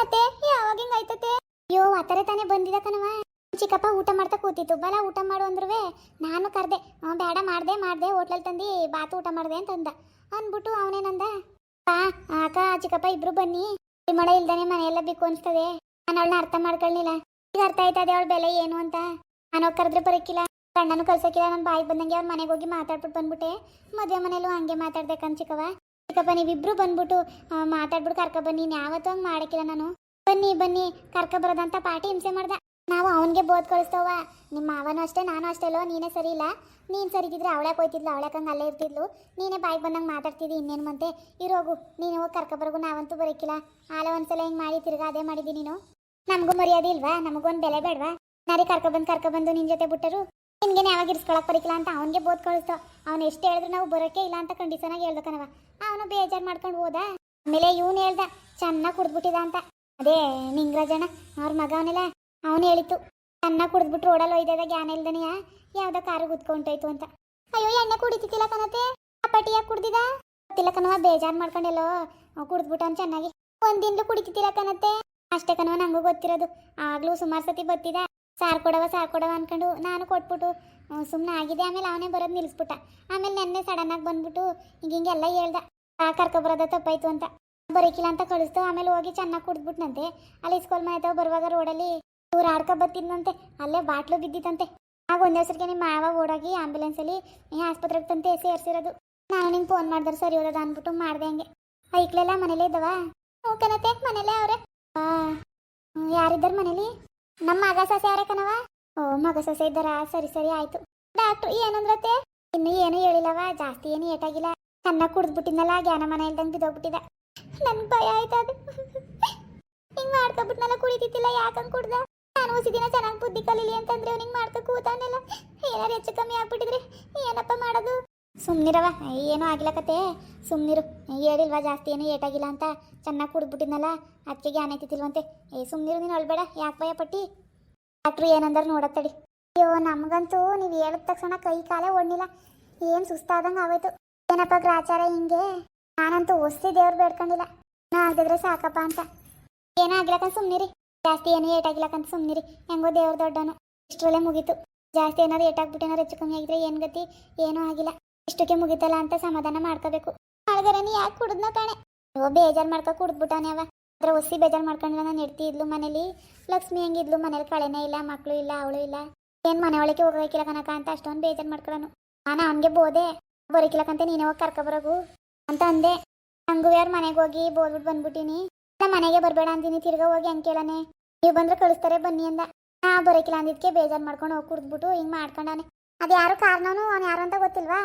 ಅತ್ತೆ ಯಾವಾಗ ಹಿಂಗ್ ಆಯ್ತತೆ ಅಯ್ಯೋ ಆತರ ತಾನೇ ಬಂದಿದ ಕಣವ ಚಿಕ್ಕಪ್ಪ ಊಟ ಮಾಡ್ತಾ ಕೂತಿತ್ತು. ಬಲ ಊಟ ಮಾಡು ಅಂದ್ರುವೆ ನಾನು ಕರ್ದೆ. ಬೇಡ, ಮಾಡ್ದೆ ಮಾಡ್ದೆ. ಹೋಟ್ಲಲ್ಲಿ ತಂದು ಬಾತು ಊಟ ಮಾಡ್ದೆ ಅಂತಂದ. ಅಂದ್ಬಿಟ್ಟು ಅವನೇನಂದ ಪಾ ಆಕ ಚಿಕ್ಕಪ್ಪ ಇಬ್ರು ಬನ್ನಿ. ಮಳೆ ಇಲ್ದಾನೆ ಮನೆಯೆಲ್ಲ ಬಿಕ್ಕು ಅನ್ಸ್ತದೆ. ನಾನು ಅವಳನ್ನ ಅರ್ಥ ಮಾಡ್ಕೊಳ್ಳಿಲ್ಲ ಈಗ ಅರ್ಥ ಆಯ್ತದೆ ಅವಳ ಬೆಲೆ ಏನು ಅಂತ. ನಾನು ಕರೆದ್ರೆ ಬರಕ್ಕಿಲ್ಲ ಕಣ್ಣನು ಕಲ್ಸಕ್ಕಿಲ್ಲ ನನ್ನ ಬಾಯಿ ಬಂದಂಗೆ ಅವ್ರ ಮನೆಗೆ ಹೋಗಿ ಮಾತಾಡ್ಬಿಟ್ಟು ಬಂದ್ಬಿಟ್ಟೆ. ಮದುವೆ ಮನೇಲೂ ಹಂಗೆ ಮಾತಾಡ್ಬೇಕಂತ ಚಿಕ್ಕವ ಚಿಕ್ಕಪ್ಪ ನೀವಿಬ್ರು ಬಂದ್ಬಿಟ್ಟು ಮಾತಾಡ್ಬಿಟ್ಟು ಕರ್ಕ ಬನ್ನಿ ನೀನ್ ಯಾವತ್ತೂ ಹಂಗೆ ಮಾಡಕ್ಕಿಲ್ಲ ನಾನು. ಬನ್ನಿ ಬನ್ನಿ, ಕರ್ಕ ಬರೋದಂತ ಪಾಟಿ ಹಿಂಸೆ ಮಾಡ್ದ. ನಾವು ಅವನಿಗೆ ಬೋದ್ ಕಳಿಸ್ತವ. ನಿಮ್ಮ ಮಾವನು ಅಷ್ಟೇ, ನಾನು ಅಷ್ಟೇ ಅಲ್ಲೋ ನೀನೇ ಸರಿ ಇಲ್ಲ? ನೀನು ಸರಿಗಿದ್ರೆ ಅವಳಕ್ಕೆ ಹೋಯ್ತಿದ್ಲು ಅವಳಕ್ಕೆ ಹಂಗೆ ಅಲ್ಲೇ ಇರ್ತಿದ್ಲು. ನೀನೇ ಬಾಯ್ ಬಂದಂಗೆ ಮಾತಾಡ್ತಿದ್ದಿ ಇನ್ನೇನು ಮಂತೆ ಇರೋಗು ನೀನು ಹೋಗಿ ಕರ್ಕ ಬರೋಗು, ನಾವಂತೂ ಬರೋಕ್ಕಿಲ್ಲ. ಆಲ ಒಂದ್ಸಲ ಹಿಂಗೆ ಮಾಡಿ ತಿರ್ಗಾ ಅದೇ ಮಾಡಿದ್ದಿ ನೀನು. ನಮಗೂ ಮರ್ಯಾದೆ ಇಲ್ವಾ? ನಮಗೊಂದು ಬೆಲೆ ಬೇಡವಾ? ನಾರಿ ಕರ್ಕ ಬಂದು ಕರ್ಕ ಬಂದು ನಿನ್ನ ಜೊತೆ ಬಿಟ್ಟರು. ನಿನ್ಗೆ ಯಾವಾಗ ಇರಿಸ್ಕೊಳಕ್ ಬರೀಕಿಲ್ಲ ಅಂತ ಅವನಿಗೆ ಬೋದ್ ಕಳಿಸ್ತು ಅವ್ನು ಎಷ್ಟು ಹೇಳಿದ್ರು ನಾವು ಬರೋಕೆ ಇಲ್ಲ ಅಂತ ಕಂಡೀಷನ್ ಆಗಿ ಹೇಳ್ದಕನವ ಅವನು ಬೇಜಾರು ಮಾಡ್ಕೊಂಡು ಹೋದ. ಆಮೇಲೆ ಇವನು ಹೇಳ್ದ, ಚೆನ್ನಾಗಿ ಕುಡ್ದ್ಬಿಟ್ಟಿದ ಅಂತ. ಅದೇ ನಿಂಗ್ರಾಜಣ್ಣ ಅವ್ರ ಮಗ ಅವನಿಲ್ಲ ಅವನು ಹೇಳಿತ್ತು. ಚೆನ್ನಾಗಿ ಕುಡಿದ್ಬಿಟ್ಟು ರೋಡಲ್ಲಿ ಒಯ್ದಾಗ ಜ್ಞಾನ ಇಲ್ದನೆಯ ಯಾವ್ದೋ ಕಾರು ಗುದ್ಕೊಂಡೋಯ್ತು ಅಂತ. ಅಯ್ಯೋ, ಎಣ್ಣೆ ಕುಡಿತಿಲ್ಲ ಕಣತೆ ಆ ಪಟಿ ಯಾಕೆ ಕುಡ್ದಿದ? ಗೊತ್ತಿಲ್ಲ ಕಣವ ಬೇಜಾರು ಮಾಡ್ಕೊಂಡೆಲ್ಲೋ. ಕುಡಿದ್ಬಿಟ್ಟು ಅವ್ನು ಚೆನ್ನಾಗಿ. ಒಂದಿಂದು ಕುಡಿತಿಲ್ಲ ಕಣತೆ ಅಷ್ಟೇ ಕಣವ ನಂಗೂ ಗೊತ್ತಿರೋದು. ಆಗ್ಲೂ ಸುಮಾರು ಸತಿ ಬತ್ತಿದ. ಸಾರ್ ಕೊಡವ ಸಾರ್ ಕೊಡವ ಅನ್ಕೊಂಡು ನಾನು ಕೊಟ್ಬಿಟ್ಟು ಸುಮ್ಮನೆ ಆಗಿದೆ. ಆಮೇಲೆ ಅವನೇ ಬರೋದು ನಿಲ್ಲಿಸ್ಬಿಟ್ಟ ಆಮೇಲೆ ನೆನ್ನೆ ಸಡನ್ ಆಗಿ ಬಂದ್ಬಿಟ್ಟು ಹಿಂಗೆ ಹಿಂಗೆಲ್ಲ ಹೇಳ್ದ. ಆ ಕರ್ಕೊ ಬರೋದ ತಪ್ಪಾಯ್ತು ಅಂತ. ಬರೀಕಿಲ್ಲ ಅಂತ ಕಳಿಸ್ತು. ಆಮೇಲೆ ಹೋಗಿ ಚೆನ್ನಾಗಿ ಕುಡಿದ್ಬಿಟ್ನಂತೆ. ಅಲ್ಲಿ ಸ್ಕೂಲ್ ಮನೆ ಬರುವಾಗ ರೋಡಲ್ಲಿ ಇವ್ರು ಆಡ್ಕೊ ಬತ್ತಿದ್ನಂತೆ ಅಲ್ಲೇ ಬಾಟ್ಲು ಬಿದ್ದಿತ್ತಂತೆ. ಆಗ ಒಂದೇ ಹೆಸರಿಗೆ ನಿಮ್ಮ ಮಾವ ಓಡಾಗಿ ಆಂಬುಲೆನ್ಸಲ್ಲಿ ಆಸ್ಪತ್ರೆಗೆ ತಂತೆ ಸೇರಿಸಿರೋದು. ನಾನು ನಿಂಗೆ ಫೋನ್ ಮಾಡಿದ್ರೆ ಸರಿ ಹೋದ ಅಂದ್ಬಿಟ್ಟು ಮಾಡ್ದೆ ಹಂಗೆ. ಐಕ್ಲೆಲ್ಲ ಮನೇಲೇ ಇದ್ದವಾ? ಹ್ಞೂ ಕಣತೆ, ಮನೇಲೇ ಅವ್ರೆ. ಯಾರಿದ್ದಾರೆ ಮನೇಲಿ? ನಮ್ಮ ಮಗ ಸೊಸೆ ಯಾರ ಕಣವ ಓ, ಮಗ ಸೊಸೆ ಇದ್ದಾರ. ಸರಿ ಸರಿ, ಆಯ್ತು. ಡಾಕ್ಟ್ರು ಏನಂದ್ರತೆ ಇನ್ನು ಏನು ಹೇಳಿಲ್ಲವ ಜಾಸ್ತಿ ಏನು ಏಟಾಗಿಲ್ಲ. ಸಣ್ಣ ಕುಡಿದ್ಬಿಟ್ಟಿದ್ನಲ್ಲ, ಜ್ಞಾನ ಮನೆ ಇಲ್ದಂಗೆ ಬಿದ್ದೋಗ್ಬಿಟ್ಟಿದ ನನ್ ಭಯ ಆಯ್ತದು ಹಿಂಗ್ ಮಾಡ್ಕೊಬಿಟ್ನಲ್ಲ, ಕುಡಿತಿದ್ದಿಲ್ಲ ಯಾಕಂಗ್ ಕುಡ್ದ? ನಾನು ಉಸಿ ದಿನ ಚೆನ್ನಾಗಿ ಬುದ್ಧಿ ಕಲೀಲಿ ಅಂತಂದ್ರೆ ಅವ್ನಿಗೆ ಮಾಡ್ತಾ ಕೂತಾನೆಲ್ಲ ಏನಾರು ಹೆಚ್ಚು ಕಮ್ಮಿ ಆಗ್ಬಿಟ್ಟಿದ್ರೆ ಏನಪ್ಪ ಮಾಡೋದು? ಸುಮ್ನಿರವ ಏನೂ ಆಗಿಲ್ಲ ಕತೆ. ಸುಮ್ನಿರು ಹೇಳಿಲ್ವಾ, ಜಾಸ್ತಿ ಏನೂ ಏಟಾಗಿಲ್ಲ ಅಂತ. ಚೆನ್ನಾಗಿ ಕುಡಿದ್ಬಿಟ್ಟಿದ್ನಲ್ಲ ಅದಕ್ಕೆ ಜ್ಞಾನ ಐತಿಲ್ವಂತೆ ಏ, ಸುಮ್ನಿರು, ನೀನು ಅಳ್ಬೇಡ ಯಾಕೆ ಭಯ ಪಟ್ಟಿ? ಡಾಕ್ಟ್ರು ಏನಂದ್ರೆ ನೋಡತ್ತಡಿ ಅಯ್ಯೋ, ನಮಗಂತೂ ನೀವು ಹೇಳಿದ ತಕ್ಷಣ ಕೈ ಕಾಲೇ ಓಡ್ನಿಲ್ಲ. ಏನು ಸುಸ್ತಾದಂಗೆ ಆಗೋಯ್ತು. ಏನಪ್ಪ ಗ್ರಾಚಾರ ಹಿಂಗೆ? ನಾನಂತೂ ಹೊಸ್ತಿ ದೇವ್ರು ಬೇಡ್ಕೊಂಡಿಲ್ಲ. ನಾ ಆಗಿದ್ರೆ ಸಾಕಪ್ಪ ಅಂತ. ಏನೂ ಆಗ್ಲಕ್ಕಂತ ಸುಮ್ನಿರಿ. ಜಾಸ್ತಿ ಏನೂ ಏಟಾಗಿಲ್ಲಕ್ಕಂತ ಸುಮ್ನಿರಿ. ಹೆಂಗೋ ದೇವ್ರ ದೊಡ್ಡನು ಇಷ್ಟರಲ್ಲೇ ಮುಗೀತು. ಜಾಸ್ತಿ ಏನಾದ್ರು ಏಟಾಗ್ಬಿಟ್ಟು ಏನಾದ್ರು ಹೆಚ್ಚು ಕಮ್ಮಿ ಆಗಿದ್ರೆ ಏನು ಗತಿ? ಏನೂ ಆಗಿಲ್ಲ. ಇಷ್ಟಕ್ಕೆ ಮುಗಿತಲ್ಲ ಅಂತ ಸಮಾಧಾನ ಮಾಡ್ಕೋಬೇಕು. ನೀ ಯಾಕೆ ಕುಡಿದ್ನ ಕಾಣೆ. ಓ, ಬೇಜಾರು ಮಾಡ್ಕೊ ಕುಡ್ದ್ಬಿಟ್ಟಾನೆ ಅವ. ಅದ್ರ ಒಸಿ ಬೇಜಾರು ಮಾಡ್ಕೊಂಡ್ರೆ ನಾನು ಇಡ್ತಿ ಇದ್ಲು ಮನೇಲಿ. ಲಕ್ಷ್ಮಿ ಹೆಂಗಿದ್ಲು ಮನೇಲಿ ಕಳೆನೇ ಇಲ್ಲ ಮಕ್ಕಳು ಇಲ್ಲ, ಅವಳು ಇಲ್ಲ. ಏನ್ ಮನೆ ಒಳಗೆ ಹೋಗಬೇಕಿಲ್ಲ ಕನಕ ಅಂತ ಅಷ್ಟೊಂದು ಬೇಜಾರು ಮಾಡ್ಕೊಳನು. ನಾನು ಅವನಿಗೆ ಬೋದೆ. ಬರೋಕಿಲ್ಲಕಂತ ನೀನೇ ಹೋಗಿ ಬರಗು ಅಂತ ಅಂದೆ. ಹಂಗೂ ಯಾರು ಮನೆಗೆ ಹೋಗಿ ಬೋದ್ಬಿಟ್ಟು ಬಂದ್ಬಿಟ್ಟಿನಿ. ನಾ ಮನೆಗೆ ಬರಬೇಡ ಅಂತೀನಿ ತಿರ್ಗಾ ಹೋಗಿ ಹಂಗೆ ಕೇಳನೆ. ನೀವು ಬಂದ್ರೆ ಕಳಿಸ್ತಾರೆ ಬನ್ನಿ ಅಂದ. ಹಾ ಬರೋಕಿಲ್ಲ ಅಂದಿದ್ಕೆ ಬೇಜಾರು ಮಾಡ್ಕೊಂಡು ಹೋಗಿ ಕುಡಿದ್ಬಿಟ್ಟು ಹಿಂಗೆ ಮಾಡ್ಕೊಂಡಾನೆ. ಅದು ಯಾರು ಕಾರಣನು ಅವ್ನು ಯಾರು ಅಂತ ಗೊತ್ತಿಲ್ವಾ?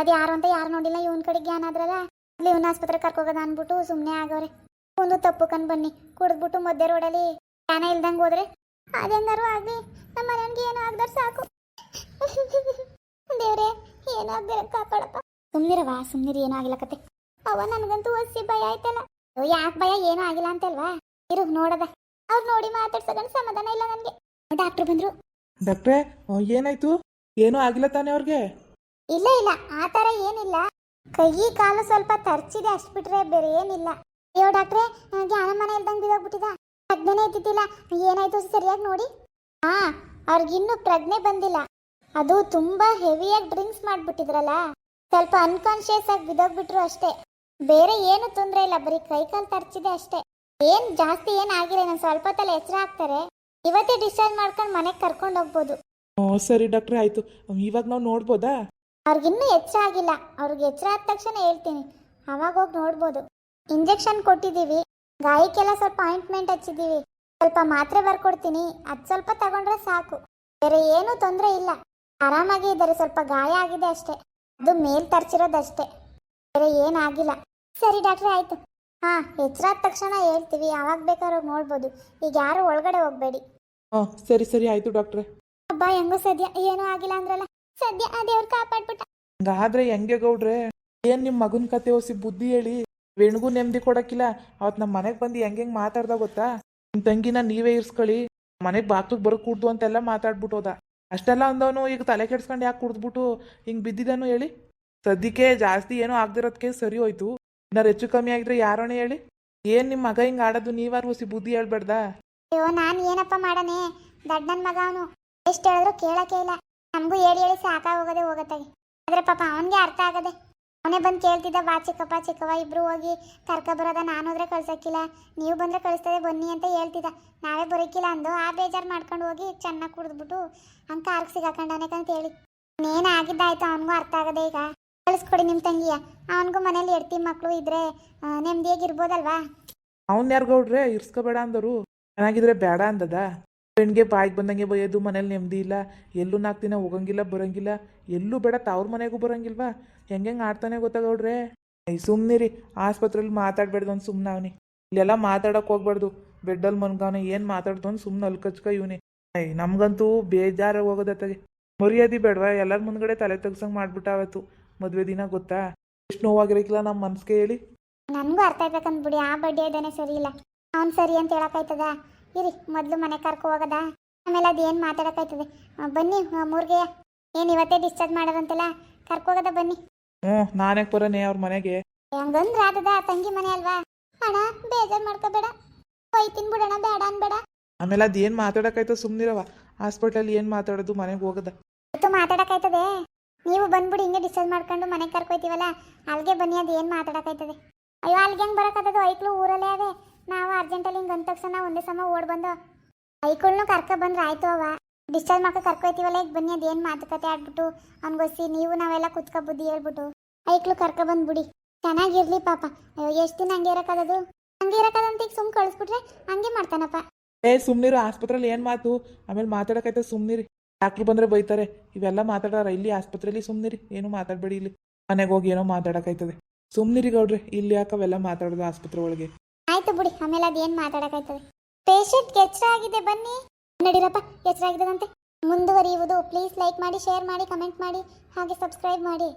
ಅದು ಯಾರು ಅಂತ ಯಾರು ನೋಡಿಲ್ಲ, ಇವನ್ ಕಡೆ ಜ್ಞಾನ ಆದ್ರಲ್ಲ ಅಲ್ಲಿ ಇವನ್ ಆಸ್ಪತ್ರೆ ಕರ್ಕೋಗದ ಅನ್ಬಿಟ್ಟು ಸುಮ್ಮನೆ ಆಗವ್ರೆ. ಒಂದು ತಪ್ಪು ಕಂಡು ಬನ್ನಿ, ಕುಡಿದ್ಬಿಟ್ಟು ಮಧ್ಯ ರೋಡಲ್ಲಿ ಜ್ಞಾನ ಇಲ್ದಂಗೆ ಹೋದ್ರೆ ಅದೆಂಗಾರು ಆಗ್ಲಿ, ನಮ್ಮ ಮನೆಯವ್ನಿಗೆ ಏನೋ ಆಗ್ದಾರ ಸಾಕು. ದೇವ್ರೆ, ಏನೋ ಆಗ್ದಿರ ಕಾಪಾಡಪ್ಪ. ಸುಮ್ನಿರವಾ ಸುಮ್ನಿರಿ, ಏನೋ ಆಗಿಲ್ಲ ಕತೆ. ಅವ ನನಗಂತೂ ಒಸಿ ಭಯ ಆಯ್ತಲ್ಲ. ಯಾಕೆ ಭಯ, ಏನೂ ಆಗಿಲ್ಲ ಅಂತಲ್ವಾ? ಇರು, ನೋಡದ. ಅವ್ರು ನೋಡಿ ಮಾತಾಡ್ಸೋದನ್ನ ಸಮಾಧಾನ ಇಲ್ಲ ನನಗೆ. ಡಾಕ್ಟ್ರು ಬಂದ್ರು. ಡಾಕ್ಟ್ರೇ ಏನಾಯ್ತು? ಏನೂ ಆಗಿಲ್ಲ ತಾನೇ ಅವ್ರಿಗೆ? ಇಲ್ಲ ಇಲ್ಲ, ಆ ಥರ ಏನಿಲ್ಲ. ಕೈ ಕಾಲು ಸ್ವಲ್ಪ ತರ್ಚಿದೆ ಅಷ್ಟು ಬಿಟ್ರೆ ಬೇರೆ ಏನಿಲ್ಲ. ಅಯ್ಯೋ, ಡಾಕ್ಟ್ರೆ ಜ್ಞಾನ ಮನೆ ಇಲ್ದಂಗೆ ಬಿದ್ದೋಗ್ಬಿಟ್ಟಿದ? ಪ್ರಜ್ಞೆನೇ ಇದ್ದಿದ್ದಿಲ್ಲ. ಏನಾಯ್ತು ಸರಿಯಾಗಿ ನೋಡಿ? ಹಾ ಅವ್ರಿಗಿನ್ನೂ ಪ್ರಜ್ಞೆ ಬಂದಿಲ್ಲ. ಅದು ತುಂಬಾ ಹೆವಿಯಾಗಿ ಡ್ರಿಂಕ್ಸ್ ಮಾಡ್ಬಿಟ್ಟಿದ್ರಲ್ಲ. ಸ್ವಲ್ಪ ಅನ್ಕಾನ್ಶಿಯಸ್ ಆಗಿ ಬಿದ್ದೋಗ್ಬಿಟ್ರು ಅಷ್ಟೇ. ಬೇರೆ ಏನು ತೊಂದರೆ ಇಲ್ಲ, ಬರೀ ಕೈ ಕಾಲು ತರ್ಚಿದೆ ಅಷ್ಟೇ. ಏನ್ ಜಾಸ್ತಿ ಏನ್ ಆಗಿಲ್ಲ ನಾನು ಸ್ವಲ್ಪ ತಲೆ ಎಚ್ಚರ ಆಗ್ತಾರೆ. ಇವತ್ತೇ ಡಿಸ್ಚಾರ್ಜ್ ಮಾಡ್ಕೊಂಡು ಮನೆಗೆ ಕರ್ಕೊಂಡು ಹೋಗ್ಬೋದು. ಸರಿ ಡಾಕ್ಟ್ರೆ, ಆಯಿತು. ಇವಾಗ ನಾವು ನೋಡ್ಬೋದಾ? ಅವ್ರಿಗಿನ್ನೂ ಎಚ್ಚರ ಆಗಿಲ್ಲ ಅವ್ರಿಗೆ ಎಚ್ಚರ ಆದ ತಕ್ಷಣ ಹೇಳ್ತೀನಿ. ಅವಾಗ ಹೋಗಿ ನೋಡ್ಬೋದು. ಇಂಜೆಕ್ಷನ್ ಕೊಟ್ಟಿದ್ದೀವಿ. ಗಾಯಕ್ಕೆಲ್ಲ ಸ್ವಲ್ಪ ಆಯಿಂಟ್ಮೆಂಟ್ ಹಚ್ಚಿದ್ದೀವಿ. ಸ್ವಲ್ಪ ಮಾತ್ರೆ ಬರ್ಕೊಡ್ತೀನಿ. ಅದು ಸ್ವಲ್ಪ ತಗೊಂಡ್ರೆ ಸಾಕು. ಬೇರೆ ಏನೂ ತೊಂದರೆ ಇಲ್ಲ. ಆರಾಮಾಗಿ ಇದ್ದಾರೆ. ಸ್ವಲ್ಪ ಗಾಯ ಆಗಿದೆ ಅಷ್ಟೇ. ಅದು ಮೇಲ್ ತರ್ಚಿರೋದಷ್ಟೆ ಬೇರೆ ಏನಾಗಿಲ್ಲ. ಸರಿ ಡಾಕ್ಟ್ರೆ ಆಯಿತು. ಹಾ ಎಚ್ಚರ ಆದ ತಕ್ಷಣ ಹೇಳ್ತೀವಿ. ಯಾವಾಗ ಬೇಕಾದ್ರೂ ನೋಡ್ಬೋದು. ಈಗ ಯಾರು ಒಳಗಡೆ ಹೋಗ್ಬೇಡಿ. ಹಾಂ ಸರಿ ಸರಿ. ಆಯಿತು ಡಾಕ್ಟ್ರೆ. ಅಬ್ಬಾ ಹೆಂಗೋ ಸದ್ಯ ಏನೂ ಆಗಿಲ್ಲ ಅಂದ್ರಲ್ಲ. ಸದ್ಯ ಆ ದೇವ್ರು ಕಾಪಾಡ್ಬಿಟ್ಟ. ಹಂಗಾದ್ರೆ ಹೆಂಗೆ ಗೌಡ್ರೆ? ಏನ್ ನಿಮ್ ಮಗನ ಕತೆ ಓಸಿ ಬುದ್ಧಿ ಹೇಳಿ? ವೇಣಿಗೂ ನೆಮ್ಮದಿ ಕೊಡಕ್ಕಿಲ್ಲ. ಅವತ್ ನಮ್ಮ ಮನೆಗ್ ಬಂದು ಹೆಂಗೆ ಹೆಂಗ್ ಮಾತಾಡ್ದ ಗೊತ್ತಾ? ನಿಮ್ ತಂಗಿನ ನೀವೇ ಇರ್ಸ್ಕೊಳ್ಳಿ. ಮನೆಗ್ ಬಾಕ್ಲಿಗೆ ಬರಕ್ ಕೂಡ್ದು ಅಂತೆಲ್ಲ ಮಾತಾಡ್ಬಿಟ್ಟು ಹೋದ ಅಷ್ಟೆಲ್ಲ ಅಂದವನು ಈಗ ತಲೆ ಕೆಡ್ಸ್ಕೊಂಡು ಯಾಕೆ ಕುಡ್ದ್ಬಿಟ್ಟು ಹಿಂಗ್ ಬಿದ್ದಿದ್ದಾನು ಹೇಳಿ? ಸದ್ಯಕ್ಕೆ ಜಾಸ್ತಿ ಏನೋ ಆಗ್ದಿರೋದಕ್ಕೆ ಸರಿ ಹೋಯ್ತು. ಇನ್ನಾರು ಹೆಚ್ಚು ಕಮ್ಮಿ ಆಗಿದ್ರೆ ಯಾರೋಣ ಹೇಳಿ? ಏನ್ ನಿಮ್ಮ ಮಗ ಹಿಂಗ್ ಆಡೋದು ನೀವಾರು ಓಸಿ ಬುದ್ಧಿ ಹೇಳ್ಬೇಡ್ದ? ಅಯ್ಯೋ ನಾನು ಏನಪ್ಪ ಮಾಡನೆ ದಡ್ಡನ್ ಮಗ ಅವನು. ಎಷ್ಟು ಹೇಳಿದ್ರು ಕೇಳಕ್ಕೆ ಇಲ್ಲ. ನಮಗೂ ಹೇಳಿ ಹೇಳಿ ಸಾಕಾಗೋಗದೆ ಹೋಗತ್ತಾಗೆ ಆದ್ರೆ ಪಾಪ ಅವನಿಗೆ ಅರ್ಥ ಆಗದೆ ಅವನೇ ಬಂದು ಕೇಳ್ತಿದ್ದ, ಬಾ ಚಿಕ್ಕಪ್ಪ ಚಿಕ್ಕವ ಇಬ್ರು ಹೋಗಿ ಕರ್ಕ ಬರೋದ, ನಾನು ಹೋದ್ರೆ ಕಳ್ಸಕ್ಕಿಲ್ಲ. ನೀವು ಬಂದ್ರೆ ಕಳಿಸ್ತದೆ, ಬನ್ನಿ ಅಂತ ಹೇಳ್ತಿದ್ದ. ನಾವೇ ಬರೋಕ್ಕಿಲ್ಲ ಅಂದು ಆ ಬೇಜಾರು ಮಾಡ್ಕೊಂಡು ಹೋಗಿ ಚೆನ್ನಾಗಿ ಕುಡಿದ್ಬಿಟ್ಟು ಹಂಗೆ ಕಾರ್ಗೆ ಅಂತ ಹೇಳಿ. ಏನ್ ಆಗಿದ್ದಾಯ್ತು ಅವನಿಗೂ ಅರ್ಥ ಆಗದೆ ಈಗ. ಕಳಿಸ್ಕೊಡಿ ನಿಮ್ಮ ತಂಗಿಯ. ಅವನಿಗೂ ಮನೇಲಿ ಎಡ್ತಿ ಮಕ್ಕಳು ಇದ್ರೆ ನೆಮ್ಮದಿಯಾಗಿರ್ಬೋದಲ್ವಾ ಅವ್ನು ಯಾರು ಗೌಡ್ರೆ? ಇರ್ಸ್ಕೋಬೇಡ ಅಂದರು. ಚೆನ್ನಾಗಿದ್ರೆ ಬೇಡ ಅಂದದ. ಹೆಣ್ಗೆ ಬಾಯಿಗೆ ಬಂದಂಗೆ ಬೈಯೋದು ಮನೇಲಿ ನೆಮ್ಮದಿ ಇಲ್ಲ. ಎಲ್ಲೂ ನಾಲ್ಕು ದಿನ ಹೋಗಂಗಿಲ್ಲ, ಬರಂಗಿಲ್ಲ. ಎಲ್ಲೂ ಬೇಡ, ತವ್ರ ಮನೆಗೂ ಬರಂಗಿಲ್ವಾ? ಹೆಂಗೆ ಆಡ್ತಾನೆ ಗೊತ್ತಾ ಗೌಡ್ರೆ? ಐ ಸುಮ್ಮನಿರಿ ಆಸ್ಪತ್ರೆಯಲ್ಲಿ ಮಾತಾಡ್ಬೇಡ್ದು ಅಂತ ಸುಮ್ಮನೆ ಅವನಿ. ಇಲ್ಲೆಲ್ಲ ಮಾತಾಡಕ್ಕೆ ಹೋಗ್ಬಾರ್ದು. ಬೆಡ್ಡಲ್ಲಿ ಮನ್ಗವನೆ ಏನು ಮಾತಾಡ್ದು ಅಂತ ಸುಮ್ಮನೆ ಅಲ್ಕಚ್ಕ ಕಚ್ಕ ಇವನಿ. ಐ ನಮಗಂತೂ ಬೇಜಾರಾಗಿ ಹೋಗೋದತ್ತಾಗೆ ಮರ್ಯಾದೆ ಬೇಡವಾ? ಎಲ್ಲರ ಮುಂದ್ಗಡೆ ತಲೆ ತೆಗ್ಸಂಗೆ ಮಾಡ್ಬಿಟ್ಟಾವತ್ತು ಮದುವೆ ದಿನ ಗೊತ್ತಾ? ಎಷ್ಟು ನೋವಾಗಿರಕ್ಕಿಲ್ಲ ನಮ್ಮ ಮನ್ಸಿಗೆ ಹೇಳಿ. ನನಗೂ ಅರ್ಥ ಆಗ್ಬೇಕಂತ ಬಿಡಿ ಆ ಬಡ್ಡಿ ಇದ್ದಾನೆ ಸರಿ ಇಲ್ಲ. ಅವ್ನು ಸರಿ ಅಂತ ಹೇಳಕ್ಕಾಯ್ತದ ಇರಿ ಮೊದಲು ಮನೆ ಕರ್ಕೊ ಹೋಗದ? ಆಮೇಲೆ ಅದೇನು ಏನು ಮಾತಾಡೋಕ್ಕಾಯ್ತದೆ ಬನ್ನಿ ಮೂರ್ಗೆಯ. ಮೂರ್ಗೆ ಏನು ಇವತ್ತೇ ಡಿಸ್ಚಾರ್ಜ್ ಮಾಡೋದಂತೆಲ್ಲ? ಕರ್ಕೋಗದ ಬನ್ನಿ. ಹ್ಞೂ ನಾನೇ ಬರೋನೆ ಅವ್ರ ಮನೆಗೆ. ಹಂಗಂದ್ರೆ ಆದದ ತಂಗಿ ಮನೆ ಅಲ್ವಾ? ಅಣ್ಣ ಬೇಜಾರು ಮಾಡ್ಕೋಬೇಡ. ಹೋಯ್ತೀನಿ ಬಿಡೋಣ ಬೇಡ ಅನ್ಬೇಡ. ಆಮೇಲೆ ಅದೇನು ಮಾತಾಡೋಕ್ಕಾಯ್ತು ಸುಮ್ಮನಿರವ ಹಾಸ್ಪಿಟಲ್ ಏನು ಮಾತಾಡೋದು ಮನೆಗೆ ಹೋಗದ. ಇವತ್ತು ಮಾತಾಡೋಕ್ಕಾಯ್ತದೆ? ನೀವು ಬಂದ್ಬಿಡಿ ಹಿಂಗೆ ಡಿಸ್ಚಾರ್ಜ್ ಮಾಡ್ಕೊಂಡು ಮನೆಗೆ ಕರ್ಕೊಯ್ತೀವಲ್ಲ? ಅಲ್ಲಿಗೆ ಬನ್ನಿ ಅದು ಏನು ಮಾತಾಡೋಕ್ಕಾಯ್ತದೆ? ಅಯ್ಯೋ ಅಲ್ಲಿಗೆ ಹೆಂಗೆ ಬರೋಕ್ಕಾಯ್ತದೆ ಐಕ್ಳು ಊರಲ್ಲೇ ನಾವು ಅರ್ಜೆಂಟಲ್ಲಿ ಹಿಂಗೆ ಅಂದ ತಕ್ಷಣ ಒಂದೇ ಸಮ ಓಡ್ ಬಂದು. ಐಕಳ್ನು ಕರ್ಕೊ ಬಂದ್ರೆ ಆಯ್ತು ಅವ. ಡಿಸ್ಚಾರ್ಜ್ ಮಾಡ್ಕೊ ಕರ್ಕೊಯ್ತೀವಲ್ಲ ಈಗ ಬನ್ನಿ ಅದೇನು ಮಾತುಕತೆ ಆಡ್ಬಿಟ್ಟು ಅವ್ನಿಗೊಸಿ ನೀವು ನಾವೆಲ್ಲ ಕುತ್ಕೊ ಬುದ್ಧಿ ಹೇಳ್ಬಿಟ್ಟು. ಐಕ್ಳು ಕರ್ಕೊ ಬಂದ್ಬಿಡಿ ಚೆನ್ನಾಗಿರ್ಲಿ ಪಾಪ. ಅಯ್ಯೋ, ಎಷ್ಟು ದಿನ ಹಂಗೆ ಇರೋಕ್ಕದದು ಹಂಗೆ ಇರೋಕ್ಕದಂತ ಈಗ ಸುಮ್ಮನೆ ಕಳಿಸ್ಬಿಟ್ರೆ ಹಂಗೆ ಮಾಡ್ತಾನಪ್ಪ. ಏ, ಸುಮ್ನಿರು, ಆಸ್ಪತ್ರೆಲಿ ಏನು ಮಾತು? ಆಮೇಲೆ ಮಾತಾಡಕೈತೆ ಸುಮ್ಮನಿರಿ ಡಾಕ್ಟ್ರು ಬಂದರೆ ಬೈತಾರೆ. ಇವೆಲ್ಲ ಮಾತಾಡೋರ ಇಲ್ಲಿ ಆಸ್ಪತ್ರೆಯಲ್ಲಿ ಸುಮ್ಮನಿರಿ ಏನು ಮಾತಾಡಬೇಡಿ ಇಲ್ಲಿ. ಮನೆಗೆ ಹೋಗಿ ಏನೋ ಮಾತಾಡೋಕ್ಕಾಯ್ತದೆ. ಸುಮ್ನಿರಿ ಗೌಡ್ರಿ, ಇಲ್ಲಿ ಯಾಕವೆಲ್ಲ ಮಾತಾಡೋದು ಆಸ್ಪತ್ರೆ ಒಳಗೆ? ಆಯ್ತು ಬಿಡಿ, ಆಮೇಲೆ ಅದೇನು ಮಾತಾಡೋಕ್ಕಾಯ್ತದೆ? ಪೇಷಂಟ್ ಎಚ್ಚರ ಆಗಿದೆ, ಬನ್ನಿ. ನಡೀರಪ್ಪ, ಎಚ್ಚರ ಮುಂದುವರಿಯುವುದು. ಪ್ಲೀಸ್ ಲೈಕ್ ಮಾಡಿ ಶೇರ್ ಮಾಡಿ ಕಮೆಂಟ್ ಮಾಡಿ, ಹಾಗೆ ಸಬ್ಸ್ಕ್ರೈಬ್ ಮಾಡಿ.